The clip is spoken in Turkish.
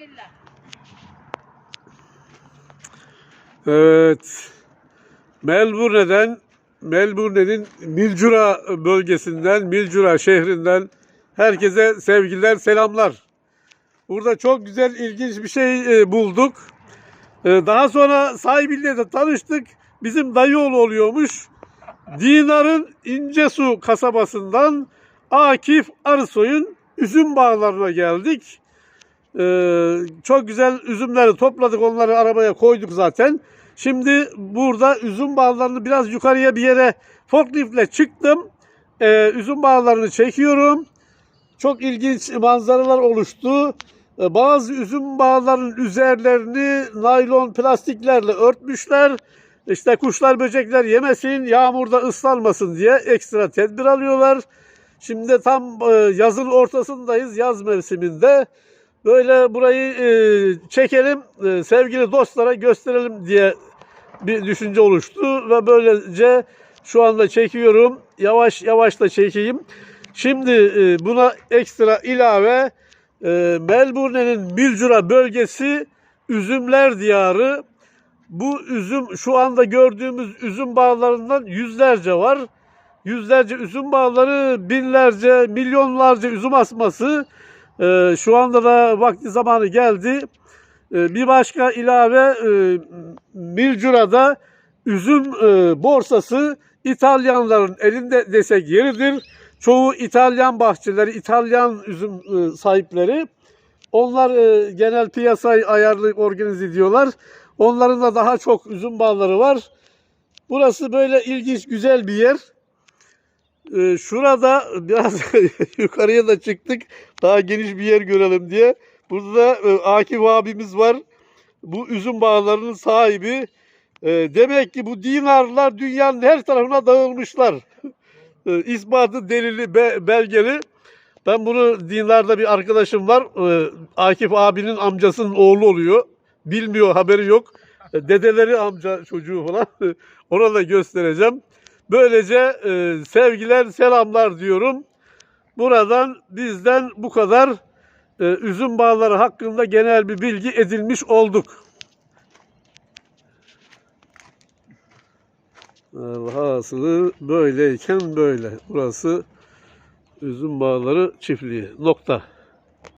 Bismillah. Evet. Melburne'den, Melburne'nin Milcura bölgesinden, Milcura şehrinden herkese sevgiler, selamlar. Burada çok güzel, ilginç bir şey e, bulduk. E, daha sonra sahibiyle de tanıştık. Bizim dayıoğlu oluyormuş. Dinar'ın İncesu kasabasından Akif Arısoy'un üzüm bağlarına geldik. Ee, çok güzel üzümleri topladık, onları arabaya koyduk zaten. Şimdi burada üzüm bağlarını biraz yukarıya bir yere forkliftle çıktım. Ee, üzüm bağlarını çekiyorum. Çok ilginç manzaralar oluştu. Ee, bazı üzüm bağlarının üzerlerini naylon plastiklerle örtmüşler. İşte kuşlar, böcekler yemesin, yağmurda ıslanmasın diye ekstra tedbir alıyorlar. Şimdi tam e, yazın ortasındayız, yaz mevsiminde. Böyle burayı e, çekelim, e, sevgili dostlara gösterelim diye bir düşünce oluştu ve böylece şu anda çekiyorum. Yavaş yavaş da çekeyim. Şimdi e, buna ekstra ilave e, Melbourne'nin Mildura bölgesi üzümler diyarı. Bu üzüm şu anda gördüğümüz üzüm bağlarından yüzlerce var. Yüzlerce üzüm bağları, binlerce, milyonlarca üzüm asması. Ee, şu anda da vakti zamanı geldi. Ee, bir başka ilave e, Milcura'da üzüm e, borsası İtalyanların elinde desek yeridir. Çoğu İtalyan bahçeleri, İtalyan üzüm e, sahipleri. Onlar e, genel piyasayı ayarlayıp organize ediyorlar. Onların da daha çok üzüm bağları var. Burası böyle ilginç, güzel bir yer. Ee, şurada biraz yukarıya da çıktık. Daha geniş bir yer görelim diye. Burada da e, Akif abimiz var. Bu üzüm bağlarının sahibi. E, demek ki bu dinarlar dünyanın her tarafına dağılmışlar. E, ispatı delili, be- belgeli. Ben bunu dinarda bir arkadaşım var. E, Akif abinin amcasının oğlu oluyor. Bilmiyor, haberi yok. E, dedeleri amca çocuğu falan. Ona da göstereceğim. Böylece e, sevgiler, selamlar diyorum. Buradan bizden bu kadar e, üzüm bağları hakkında genel bir bilgi edilmiş olduk. Hasılı böyleyken böyle. Burası üzüm bağları çiftliği. Nokta.